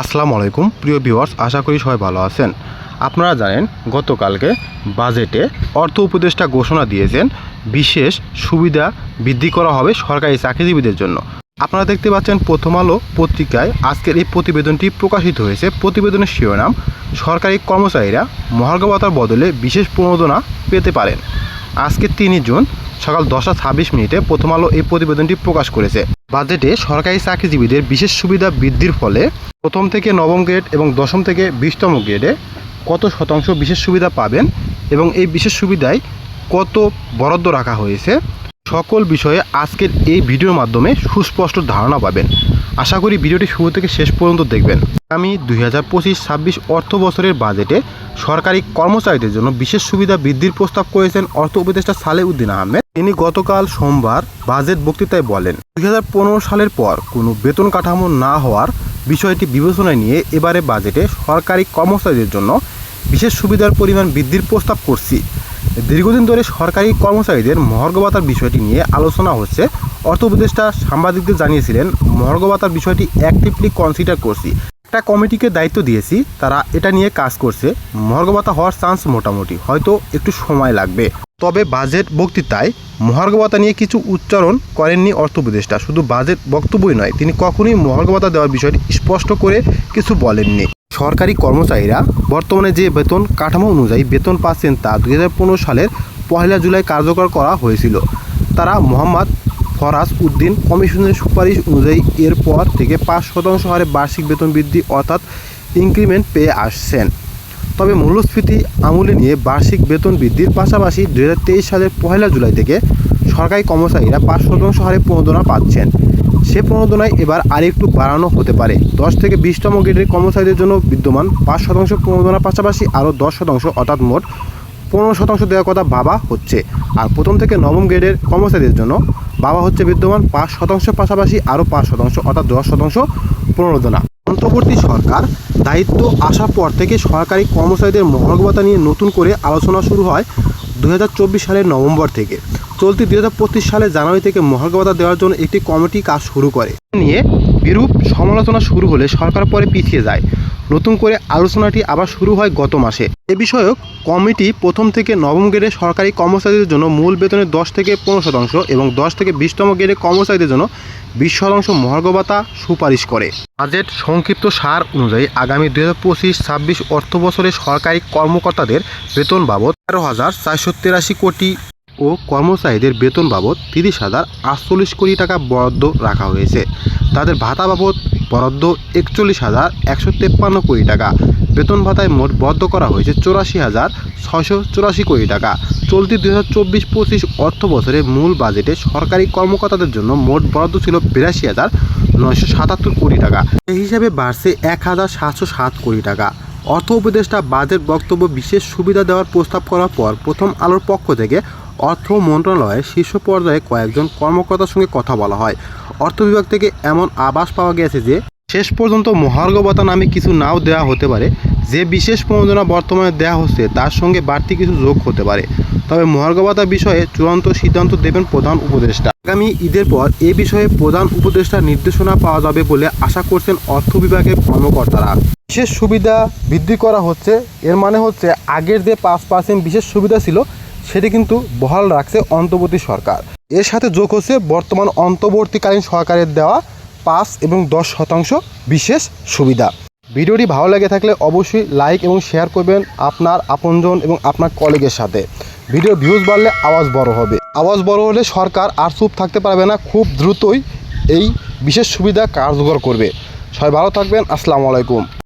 আসসালামু আলাইকুম, প্রিয় ভিউয়ার্স, আশা করি সবাই ভালো আছেন। আপনারা জানেন, গতকালকে বাজেটে অর্থ উপদেষ্টা ঘোষণা দিয়েছেন, বিশেষ সুবিধা বৃদ্ধি করা হবে সরকারি চাকরিজীবীদের জন্য। আপনারা দেখতে পাচ্ছেন প্রথম আলো পত্রিকায় আজকের এই প্রতিবেদনটি প্রকাশিত হয়েছে। প্রতিবেদনের শিরোনাম, সরকারি কর্মচারীরা মহার্ঘ ভাতার বদলে বিশেষ প্রণোদনা পেতে পারেন। আজকে তিনই জুন, সকাল দশটা ছাব্বিশ মিনিটে প্রথম আলো এই প্রতিবেদনটি প্রকাশ করেছে। বাজেটে সরকারি চাকরিজীবীদের বিশেষ সুবিধা বৃদ্ধির ফলে প্রথম থেকে নবম গ্রেড এবং দশম থেকে বিশতম গ্রেডে কত শতাংশ বিশেষ সুবিধা পাবেন এবং এই বিশেষ সুবিধায় কত বরাদ্দ রাখা হয়েছে? সকল বিষয়ে আজকের এই ভিডিওর মাধ্যমে সুস্পষ্ট ধারণা পাবেন। আশা করি ভিডিওটি শুরু থেকে শেষ পর্যন্ত দেখবেন। আমি দুই হাজার পঁচিশ ছাব্বিশ অর্থ বছরের বাজেটে সরকারি কর্মচারীদের জন্য বিশেষ সুবিধা বৃদ্ধির প্রস্তাব করেছেন অর্থ উপদেষ্টা সালে উদ্দিন আহমেদ। তিনি গতকাল সোমবার বাজেট বক্তৃতায় বলেন দু হাজার পনেরো সালের পর কোনো বেতন কাঠামো না হওয়ার বিষয়টি বিবেচনায় নিয়ে এবারে বাজেটে সরকারি কর্মচারীদের জন্য বিশেষ সুবিধার পরিমাণ বৃদ্ধির প্রস্তাব করছি। দীর্ঘদিন ধরে সরকারি কর্মচারীদের মহার্ঘ ভাতার বিষয়টি নিয়ে আলোচনা হচ্ছে। অর্থ উপদেষ্টা সাংবাদিকদের জানিয়েছিলেন মহার্ঘ ভাতার বিষয়টি অ্যাক্টিভলি কনসিডার করছি। একটা কমিটিকে দায়িত্ব দিয়েছি, তারা এটা নিয়ে কাজ করছে। মহার্ঘ ভাতা হওয়ার চান্স মোটামুটি, হয়তো একটু সময় লাগবে। তবে বাজেট বক্তৃতায় মহার্ঘ ভাতা নিয়ে কিছু উচ্চারণ করেননি অর্থ উপদেষ্টা শুধু বাজেট বক্তব্যই নয়, তিনি কখনোই মহার্ঘ ভাতা দেওয়ার বিষয়টি স্পষ্ট করে কিছু বলেননি। সরকারি কর্মচারীরা বর্তমানে যে বেতন কাঠামো অনুযায়ী বেতন পাচ্ছেন তা দু হাজার পনেরো সালের পহেলা জুলাই কার্যকর করা হয়েছিল। তারা মোহাম্মদ ফরাজ উদ্দিন কমিশনের সুপারিশ অনুযায়ী এরপর থেকে পাঁচ শতাংশ হারে বার্ষিক বেতন বৃদ্ধি অর্থাৎ ইনক্রিমেন্ট পেয়ে আসছেন। তবে মূল্যস্ফীতি আমলে নিয়ে বার্ষিক বেতন বৃদ্ধির পাশাপাশি দু হাজার তেইশ সালের পহেলা জুলাই থেকে সরকারি কর্মচারীরা পাঁচ শতাংশ হারে প্রণোদনা পাচ্ছেন। সে প্রণোদনায় এবার আরেকটু বাড়ানো হতে পারে। দশ থেকে বিশতম গ্রেডের কর্মচারীদের জন্য বিদ্যমান পাঁচ শতাংশ প্রণোদনার পাশাপাশি আরও দশ শতাংশ, অর্থাৎ মোট পনেরো শতাংশ দেওয়ার কথা ভাবা হচ্ছে। আর প্রথম থেকে নবম গ্রেডের কর্মচারীদের জন্য ভাবা হচ্ছে বিদ্যমান পাঁচ শতাংশ পাশাপাশি আরও পাঁচ শতাংশ, অর্থাৎ দশ শতাংশ প্রণোদনা। অন্তর্বর্তী সরকার দায়িত্ব আসার পর থেকে সরকারি কর্মচারীদের মহার্ঘ নিয়ে নতুন করে আলোচনা শুরু হয় দুই হাজার চব্বিশ সালের নভেম্বর থেকে। চলতি দু হাজার পঁচিশ সালে জানুয়ারি থেকে মহার্ঘ দেওয়ার জন্য একটি কমিটি কাজ শুরু করে। নিয়ে বিরূপ সমালোচনা শুরু হলে সরকার পরে পিছিয়ে যায়। নতুন করে আলোচনাটি আবার শুরু হয় গত মাসে। এ বিষয়ক কমিটি প্রথম থেকে নবম গ্রেডের সরকারি কর্মচারীদের জন্য মূল বেতনের দশ থেকে পনেরো শতাংশ এবং দশ থেকে বিশতম গ্রেডের কর্মচারীদের জন্য বিশ শতাংশ মহার্ঘ ভাতা সুপারিশ করে। বাজেট সংক্ষিপ্ত সার অনুযায়ী আগামী দুই হাজার পঁচিশ ছাব্বিশ অর্থ বছরে সরকারি কর্মকর্তাদের বেতন বাবদ তেরো হাজার চারশো তেরাশি কোটি ও কর্মচারীদের বেতন বাবদ তিরিশ হাজার আটচল্লিশ কোটি টাকা বরাদ্দ রাখা হয়েছে। তাদের ভাতা বাবদ বরাদ্দ একচল্লিশ হাজার একশো তেপ্পান্ন কোটি টাকা। বেতন ভাতায় মোট বরাদ্দ করা হয়েছে চৌরাশি হাজার ছয়শো চুরাশি কোটি টাকা। চলতি দুই হাজার চব্বিশ পঁচিশ অর্থ বছরে মূল বাজেটে সরকারি কর্মকর্তাদের জন্য মোট বরাদ্দ ছিল বিরাশি হাজার নয়শো সাতাত্তর কোটি টাকা। এই হিসাবে বাড়ছে এক হাজার সাতশো সাত কোটি টাকা। অর্থ উপদেষ্টা বাজেট বক্তব্য বিশেষ সুবিধা দেওয়ার প্রস্তাব করার পর প্রথম আলোর পক্ষ থেকে অর্থ মন্ত্রণালয়ের শীর্ষ পর্যায়ে কয়েকজন কর্মকর্তার সঙ্গে কথা বলা হয়। অর্থ বিভাগ থেকে এমন আভাস পাওয়া গেছে যে, শেষ পর্যন্ত মহার্ঘ ভাতা নামে কিছু নাও দেওয়া হতে পারে। যে বিশেষ প্রণোদনা বর্তমানে দেওয়া হচ্ছে, তার সঙ্গে বাড়তি কিছু যোগ হতে পারে। তবে মহার্ঘ ভাতা বিষয়ে চূড়ান্ত সিদ্ধান্ত দেবেন প্রধান উপদেষ্টা। আগামী ঈদের পর এ বিষয়ে প্রধান উপদেষ্টার নির্দেশনা পাওয়া যাবে বলে আশা করছেন অর্থ বিভাগের কর্মকর্তারা। বিশেষ সুবিধা বৃদ্ধি করা হচ্ছে, এর মানে হচ্ছে আগের যে পাঁচ পার্সেন্ট বিশেষ সুবিধা ছিল সেটি কিন্তু বহাল রাখছে অন্তর্বর্তী সরকার। এর সাথে যোগ হচ্ছে বর্তমান অন্তর্বর্তীকালীন সরকারের দেওয়া পাঁচ এবং দশ শতাংশ বিশেষ সুবিধা। ভিডিওটি ভালো লেগে থাকলে অবশ্যই লাইক এবং শেয়ার করবেন আপনার আপনজন এবং আপনার কলিগের সাথে। ভিডিও ভিউজ বাড়লে আওয়াজ বড় হবে। আওয়াজ বড় হলে সরকার আর চুপ থাকতে পারবে না, খুব দ্রুতই এই বিশেষ সুবিধা কার্যকর করবে। সবাই ভালো থাকবেন, আসসালামু আলাইকুম।